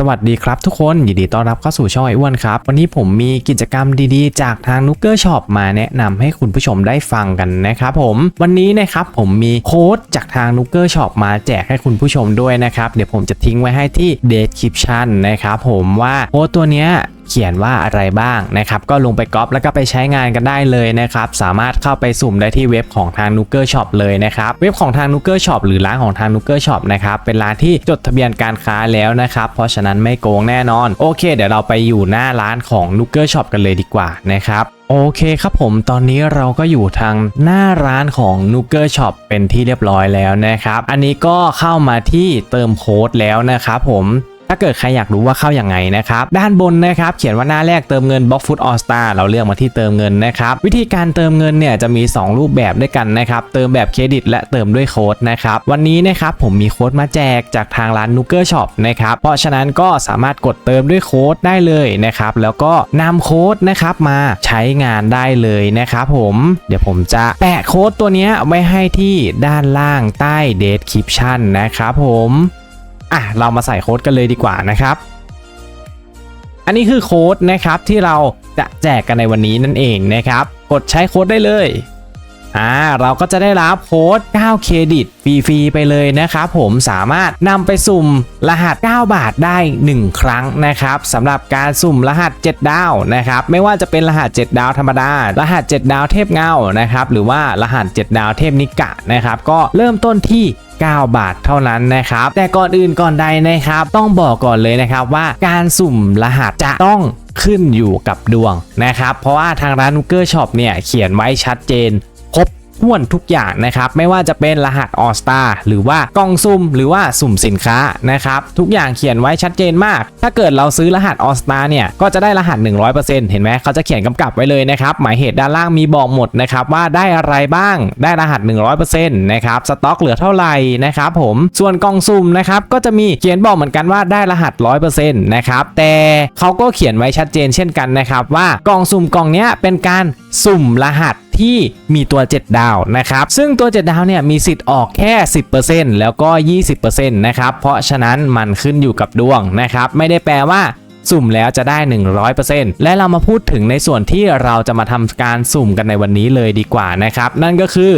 สวัสดีครับทุกคนยินดีต้อนรับเข้าสู่ช่องไออ้วนครับ วันนี้ผมมีกิจกรรมดีๆ จากทางนุกเกอร์ช็อปมาแนะนำให้คุณผู้ชมได้ฟังกันนะครับผมวันนี้นะครับผมมีโค้ดจากทางนุกเกอร์ช็อปมาแจกให้คุณผู้ชมด้วยนะครับ เดี๋ยวผมจะทิ้งไว้ให้ที่เดสคริปชันนะครับผมว่าโค้ดตัวเนี้ย เขียนว่าอะไรบ้างนะครับ ก็ลงไปก๊อปแล้วก็ไปใช้งานกันได้เลยนะครับ สามารถเข้าไปสุ่มได้ที่เว็บของทาง n o o k e r Shop เลยนะครับ เว็บของทาง n o o k e r Shop หรือร้านของทาง n o o k e r Shop นะครับ เป็นร้านที่จดทะเบียนการค้าแล้วนะครับ เพราะฉะนั้นไม่โกงแน่นอน โอเค เดี๋ยวเราไปอยู่หน้าร้านของ n o o k e r Shop กันเลยดีกว่านะครับโอเคครับผมตอนนี้เราก็อยู่ทางหน้าร้านของ n o o k e r Shop เป็นที่เรียบร้อยแล้วนะครับ อันนี้ก็เข้ามาที่เติมโค้ดแล้วนะครับผม ถ้าเกิดใครอยากรู้ว่าเข้าอย่างไงนะครับ ด้านบนนะครับ เขียนว่าหน้าแรกเติมเงิน Box Food All Star เราเลือกมาที่เติมเงินนะครับ วิธีการเติมเงินเนี่ยจะมี 2 รูปแบบด้วยกันนะครับ เติมแบบเครดิต และเติมด้วยโค้ดนะครับ วันนี้นะครับผมมีโค้ดมาแจกจากทางร้าน n o o k e r Shop นะครับ เพราะฉะนั้นก็สามารถกดเติมด้วยโค้ดได้เลยนะครับ แล้วก็นำโค้ดนะครับมาใช้งานได้เลยนะครับผม เดี๋ยวผมจะแปะโค้ดตัวนี้ไว้ให้ที่ด้านล่างใต้ description นะครับผม อะเรามาใส่โค้ดกันเลยดีกว่านะครับ อันนี้คือโค้ดนะครับที่เราจะแจกกันในวันนี้นั่นเองนะครับ กดใช้โค้ดได้เลยอ่าเราก็จะได้รับโค้ด9เครดิตฟรีๆไปเลยนะครับผมสามารถนำไปสุ่มรหัส 9 บาทได้ 1 ครั้งนะครับสำหรับการสุ่มรหัส 7 ดาวนะครับไม่ว่าจะเป็นรหัส 7 ดาวธรรมดา รหัส 7 ดาวเทพเงานะครับหรือว่ารหัส 7 ดาวเทพนิกะนะครับก็เริ่มต้นที่ 9 บาทเท่านั้นนะครับ แต่ก่อนอื่นก่อนใดนะครับ ต้องบอกก่อนเลยนะครับว่าการสุ่มรหัสจะต้องขึ้นอยู่กับดวงนะครับ เพราะว่าทางร้านนุกเกอร์ช็อปเนี่ยเขียนไว้ชัดเจน ครบถ้วนทุกอย่างนะครับไม่ว่าจะเป็นรหัส All Star หรือว่ากล่องซุ่มหรือว่าสุ่มสินค้านะครับทุกอย่างเขียนไว้ชัดเจนมาก ถ้าเกิดเราซื้อรหัส All Star เนี่ยก็จะได้รหัส 100%เห็นไหมเขาจะเขียนกำกับไว้เลยนะครับหมายเหตุด้านล่างมีบอกหมดนะครับว่าได้อะไรบ้างได้รหัส 100%นะครับสต็อกเหลือเท่าไหร่นะครับผมส่วนกล่องซุ่มนะครับก็จะมีเขียนบอกเหมือนกันว่าได้รหัส 100%นะครับแต่เขาก็เขียนไว้ชัดเจนเช่นกันนะครับว่ากล่องสุ่มกล่องเนี้ยเป็นการสุ่มรหัสที่มีตัว 7 ดาวนะครับ ซึ่งตัว 7 ดาวเนี่ยมีสิทธิ์ออกแค่ 10%แล้วก็ 20%นะครับ เพราะฉะนั้นมันขึ้นอยู่กับดวงนะครับ ไม่ได้แปลว่าสุ่มแล้วจะได้ 100%และเรามาพูดถึงในส่วนที่เราจะมาทำการสุ่มกันในวันนี้เลยดีกว่านะครับ นั่นก็คือ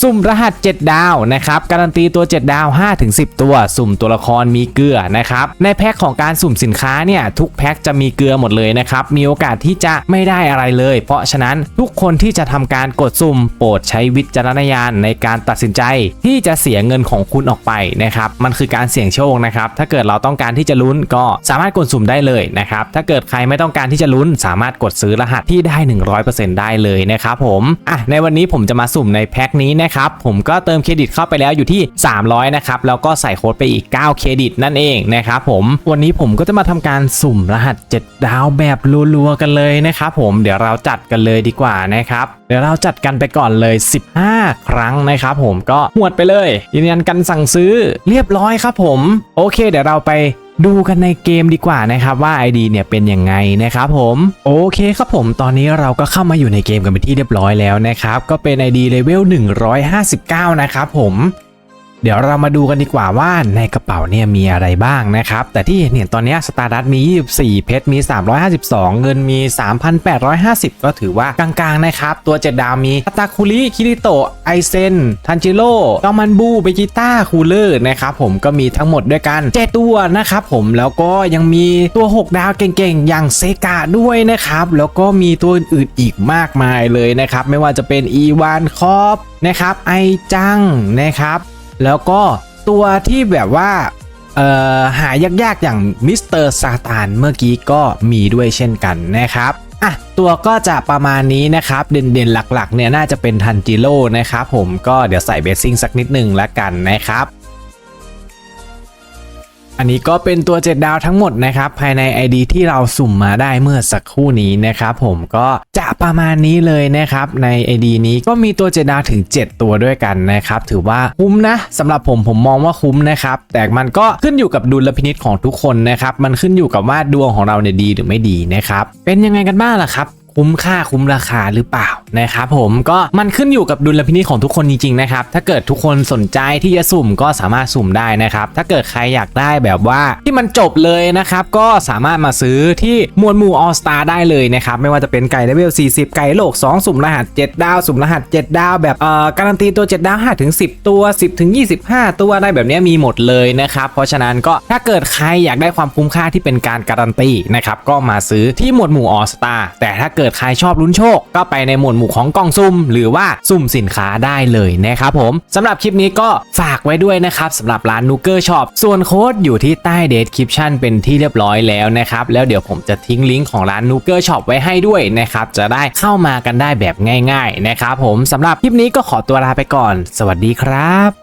สุ่มรหัส 7 ดาวนะครับการันตีตัว 7 ดาว 5-10 ตัว สุ่มตัวละครมีเกลือนะครับในแพ็คของการสุ่มสินค้าเนี่ยทุกแพ็คจะมีเกลือหมดเลยนะครับมีโอกาสที่จะไม่ได้อะไรเลย เพราะฉะนั้นทุกคนที่จะทำการกดสุ่ม โปรดใช้วิจารณญาณในการตัดสินใจ ที่จะเสียเงินของคุณออกไปนะครับมันคือการเสี่ยงโชคนะครับถ้าเกิดเราต้องการที่จะลุ้นก็สามารถกดสุ่มได้เลยนะครับถ้าเกิดใครไม่ต้องการที่จะลุ้น สามารถกดซื้อรหัสที่ได้ 100%ได้เลยนะครับผมอะในวันนี้ผมจะมาสุ่มในแพ็คนี้นะครับผมก็เติมเครดิตเข้าไปแล้วอยู่ที่ 300นะครับแล้วก็ใส่โค้ดไปอีก 9 เครดิตนั่นเองนะครับผมวันนี้ผมก็จะมาทำการสุ่มรหัส 7 ดาวแบบรัวๆกันเลยนะครับผมเดี๋ยวเราจัดกันเลยดีกว่านะครับเดี๋ยวเราจัดกันไปก่อนเลย 15 ครั้งนะครับผมก็หวดไปเลยยืนยันกันสั่งซื้อเรียบร้อยครับผม โอเค เดี๋ยวเราไป ดูกันในเกมดีกว่านะครับว่า ID เนี่ยเป็นยังไงนะครับผมโอเคครับผมตอนนี้เราก็เข้ามาอยู่ในเกมกันเป็นที่เรียบร้อยแล้วนะครับก็เป็น ID เลเวล159 นะครับผม เดี๋ยวเรามาดูกันดีกว่าว่าในกระเป๋าเนี่ยมีอะไรบ้างนะครับ แต่ที่เห็นเนี่ยตอนนี้สตาร์ดัตมี 24 เพชรมี 352 เงินมี 3,850 ก็ถือว่ากลางๆนะครับ ตัว7ดาวมีตาคุริคิริโตะไอเซนทันจิโร่กามันบูเบจิต้าคูเลอร์นะครับผมก็มีทั้งหมดด้วยกัน 7 ตัวนะครับผมแล้วก็ยังมีตัว 6 ดาวเก่งๆ อย่างเซกะด้วยนะครับ แล้วก็มีตัวอื่นอีกมากมายเลยนะครับ ไม่ว่าจะเป็นอีวานคอปนะครับไอจังนะครับ แล้วก็ตัวที่แบบว่าหายากๆอย่างมิสเตอร์ซาตานเมื่อกี้ก็มีด้วยเช่นกันนะครับอะตัวก็จะประมาณนี้นะครับ เด่นๆหลักๆเนี่ยน่าจะเป็นทันจิโร่นะครับผมก็เดี๋ยวใส่เบสซิ่งสักนิดหนึ่งแล้วกันนะครับ อันนี้ก็เป็นตัว 7 ดาวทั้งหมดนะครับ ภายใน ID ที่เราสุ่มมาได้เมื่อสักครู่นี้นะครับผมก็จะประมาณนี้เลยนะครับ ใน ID นี้ก็มีตัว 7 ดาวถึง 7 ตัวด้วยกันนะครับ ถือว่าคุ้มนะสำหรับผมผมมองว่าคุ้มนะครับ แต่มันก็ขึ้นอยู่กับดุลพินิจของทุกคนนะครับ มันขึ้นอยู่กับว่าดวงของเราเนี่ยดีหรือไม่ดีนะครับ เป็นยังไงกันบ้างล่ะครับ คุ้มค่าคุ้มราคาหรือเปล่านะครับผมก็มันขึ้นอยู่กับดุลพินิจของทุกคนจริงๆนะครับถ้าเกิดทุกคนสนใจที่จะสุ่มก็สามารถสุ่มได้นะครับถ้าเกิดใครอยากได้แบบว่าที่มันจบเลยนะครับก็สามารถมาซื้อที่มวลหมู่ All Star ได้เลยนะครับไม่ว่าจะเป็นไก่เลเวล 40 ไก่โลก 2 สุ่มรหัส 7 ดาว สุ่มรหัส 7 ดาว แบบเอ่อการันตีตัว 7 ดาว5ถึง10 ตัว 10ถึง25 ตัวอะไรแบบนี้มีหมดเลยนะครับเพราะฉะนั้นก็ถ้าเกิดใครอยากได้ความคุ้มค่าที่เป็นการการันตีนะครับก็มาซื้อที่หมวดหมู่ All Star แต่ถ้าเกิดใครชอบลุ้นโชค ก็ไปในหมวดหมู่ของกล่องซุ่มหรือว่าสุ่มสินค้าได้เลยนะครับผมสำหรับคลิปนี้ก็ฝากไว้ด้วยนะครับสำหรับร้านนูเกอร์ช็อปส่วนโค้ดอยู่ที่ใต้เดสคริปชันเป็นที่เรียบร้อยแล้วนะครับแล้วเดี๋ยวผมจะทิ้งลิงก์ของร้านนูเกอร์ช็อปไว้ให้ด้วยนะครับจะได้เข้ามากันได้แบบง่าย ๆ นะครับผมสำหรับคลิปนี้ก็ขอตัวลาไปก่อน สวัสดีครับ